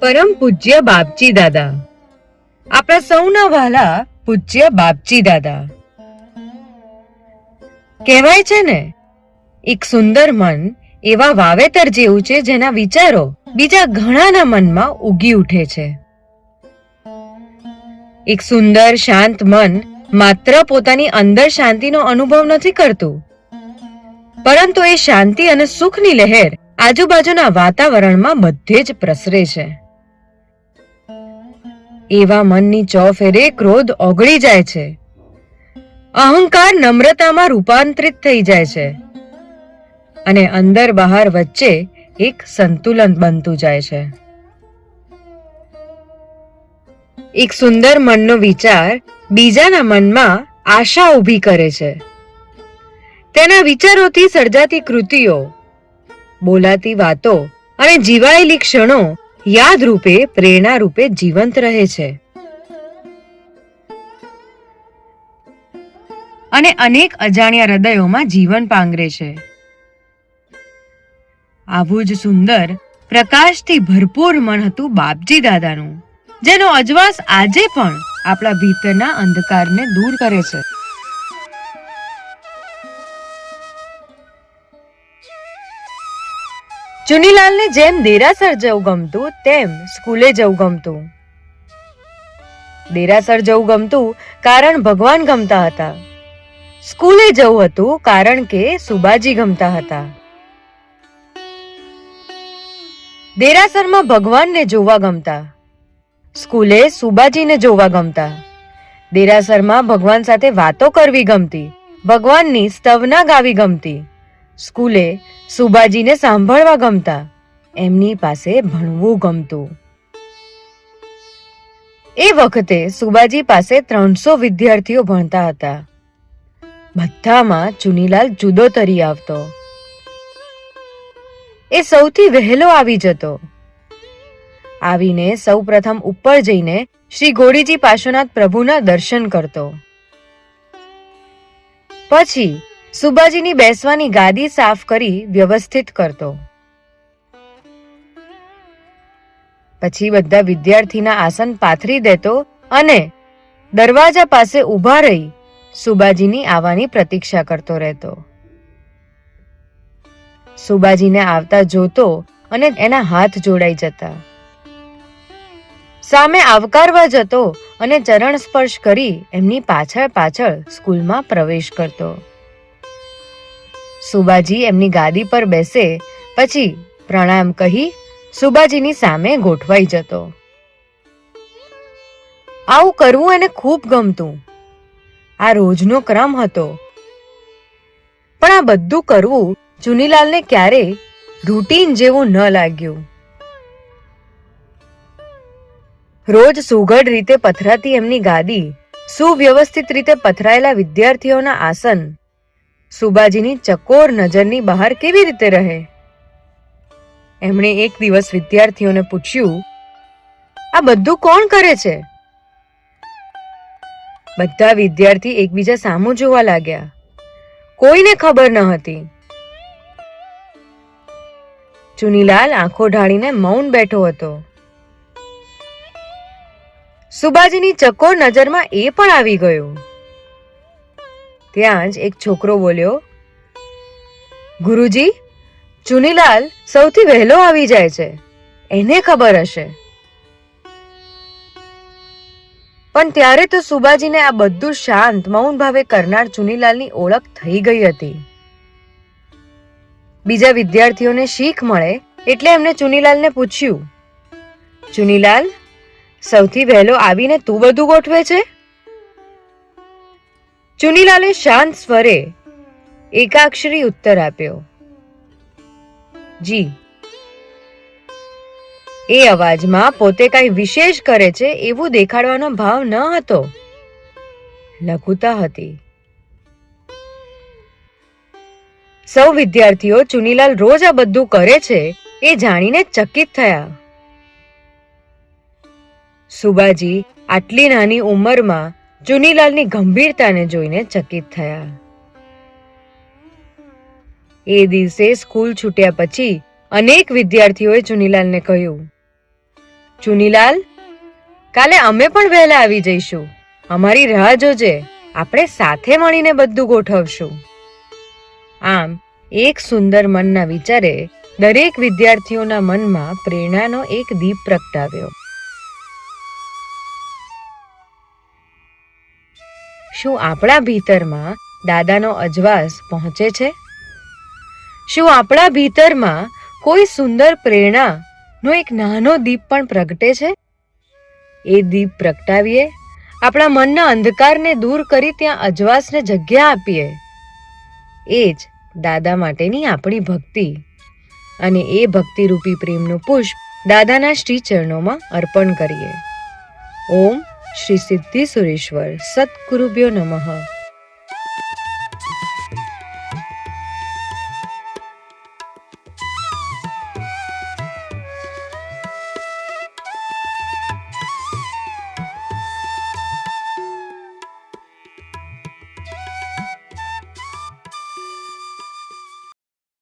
પરમ પૂજ્ય બાપજી દાદા. આપણા સૌના વાલા પૂજ્ય બાપજી દાદા. કહેવાય છે ને, એક સુંદર મન એવા વાવેતર જેવું છે જેના વિચારો બીજા ઘણાના મનમાં ઉગી ઉઠે છે. એક સુંદર, શાંત મન માત્ર પોતાની અંદર શાંતિનો અનુભવ નથી કરતું પરંતુ એ શાંતિ અને સુખની લહેર આજુબાજુના વાતાવરણમાં બધે જ પ્રસરે છે. એવા મનની ચોફેરે ક્રોધ ઓગળી જાય છે. અહંકાર નમ્રતામાં રૂપાંતરિત થઈ જાય છે. અને અંદર બહાર વચ્ચે એક સંતુલન બનતું જાય છે. એક સુંદર મનનો વિચાર બીજાના મનમાં આશા ઊભી કરે છે. તેના વિચારોથી સર્જાતી કૃતિઓ, બોલાતી વાતો અને જીવાયેલી ક્ષણો યાદ રૂપે પ્રેરણા રૂપે જીવંત રહે છે. અને અનેક અજાણ્યા હૃદયોમાં જીવન પાંગરે છે. આવું જ સુંદર, પ્રકાશથી ભરપૂર મન હતું બાપજી દાદાનું, જેનો અજવાસ આજે પણ આપણા ભીતરના અંધકારને દૂર કરે છે. ચુનીલાલને જેમ દેરાસર જવું ગમતું, તેમ સ્કૂલે જવું ગમતું. દેરાસર જવું ગમતું કારણ ભગવાન ગમતા હતા. સ્કૂલે જવું હતું કારણ કે સુબાજી ગમતા હતા. દેરાસરમાં ભગવાનને જોવા ગમતા. સ્કૂલે સુબાજીને જોવા ગમતા. દેરાસરમાં ભગવાન સાથે વાતો કરવી ગમતી. ભગવાનની સ્તવના ગાવી ગમતી. સ્કૂલે સુભાજીને સાંભળવા ગમતા. એમની પાસે ભણવું ગમતું. એ વખતે સુબાજી પાસે ત્રણસો વિદ્યાર્થીઓ ભણતા હતા. બધામાં ચુનીલાલ જુદો તરી આવતો. એ સૌથી વહેલો આવી જતો. આવીને સૌ પ્રથમ ઉપર જઈને શ્રી ગોળીજી પાર્શ્વનાથ પ્રભુના દર્શન કરતો. પછી સુબાજીની બેસવાની ગાદી સાફ કરી વ્યવસ્થિત કરતો. પછી બધા વિદ્યાર્થીના આસન પાથરી દેતો અને દરવાજા પાસે ઊભા રહી સુબાજીની આવવાની પ્રતીક્ષા કરતો રહેતો. સુબાજીને આવતા જોતો અને એના હાથ જોડાઈ જતા. સામે આવકારવા જતો અને ચરણ સ્પર્શ કરી એમની પાછળ પાછળ સ્કૂલમાં પ્રવેશ કરતો. સુબાજી એમની ગાદી પર બેસે, પછી પ્રણામ કહી સુબાજીની સામે ગોઠવાઈ જતો. આવું કરવું એને ખૂબ ગમતું. આ રોજનો ક્રમ હતો. પણ આ બધું કરવું ચુનીલાલને ક્યારેય રૂટીન જેવું ન લાગ્યું. રોજ સુઘડ રીતે પથરાતી એમની ગાદી સુવ્યવસ્થિત રીતે પથરાયેલા વિદ્યાર્થીઓના આસન સુબાજીની ચકોર નજરની બહાર કેવી રીતે રહે? એમણે એક દિવસ વિદ્યાર્થીઓને પૂછ્યું, આ બધું કોણ કરે છે? બધા વિદ્યાર્થી એકબીજા સામું જોવા લાગ્યા. કોઈને ખબર ન હતી. ચુનીલાલ આંખો ઢાળીને મૌન બેઠો હતો. સુબાજીની ચકોર નજરમાં એ પણ આવી ગયો. ત્યાં જ એક છોકરો બોલ્યો, ગુરુજી, ચુનીલાલ સૌથી વહેલો આવી જાય છે. એને ખબર હશે. પણ ત્યારે તો સુબાજીને આ બધું શાંત, મૌન ભાવે કરનાર ચુનીલાલની ઓળખ થઈ ગઈ હતી. બીજા વિદ્યાર્થીઓને શીખ મળે એટલે એમને ચુનીલાલને પૂછ્યું, ચુનીલાલ, સૌથી વહેલો આવીને તું બધું ગોઠવે છે? ચુનીલાલે શાંત સ્વરે એકાક્ષરી ઉત્તર આપ્યો. જી. એ અવાજમાં પોતે કઈ વિશેષ કરે છે એવું દેખાડવાનો ભાવ ન હતો. લઘુતા હતી. સૌ વિદ્યાર્થીઓ ચુનીલાલ રોજ આ બધું કરે છે એ જાણીને ચકિત થયા. સુબાજી આટલી નાની ઉંમરમાં ચુનીલાલની ગંભીરતાને જોઈને ચકિત થયા. એ દિવસે સ્કૂલ છૂટ્યા પછી અનેક વિદ્યાર્થીઓએ ચુનીલાલને કહ્યું, ચુનીલાલ, કાલે અમે પણ વહેલા આવી જઈશું. અમારી રાહ જોજે. આપણે સાથે મળીને બધું ગોઠવશું. આમ, એક સુંદર મનના વિચારે દરેક વિદ્યાર્થીઓના મનમાં પ્રેરણાનો એક દીપ પ્રગટાવ્યો. શું આપણા ભીતરમાં દાદાનો અજવાસ પહોંચે છે? શું આપણા ભીતરમાં કોઈ સુંદર પ્રેરણાનો એક નાનો દીપ પણ પ્રગટે છે? એ દીપ પ્રગટાવીએ, આપણા મનના અંધકારને દૂર કરી ત્યાં અજવાસને જગ્યા આપીએ. એ જ દાદા માટેની આપણી ભક્તિ. અને એ ભક્તિરૂપી પ્રેમનું પુષ્પ દાદાના શ્રી ચરણોમાં અર્પણ કરીએ. ઓમ શ્રી સિદ્ધિ સુરેશ્વર સદગુરુભ્યો નમઃ.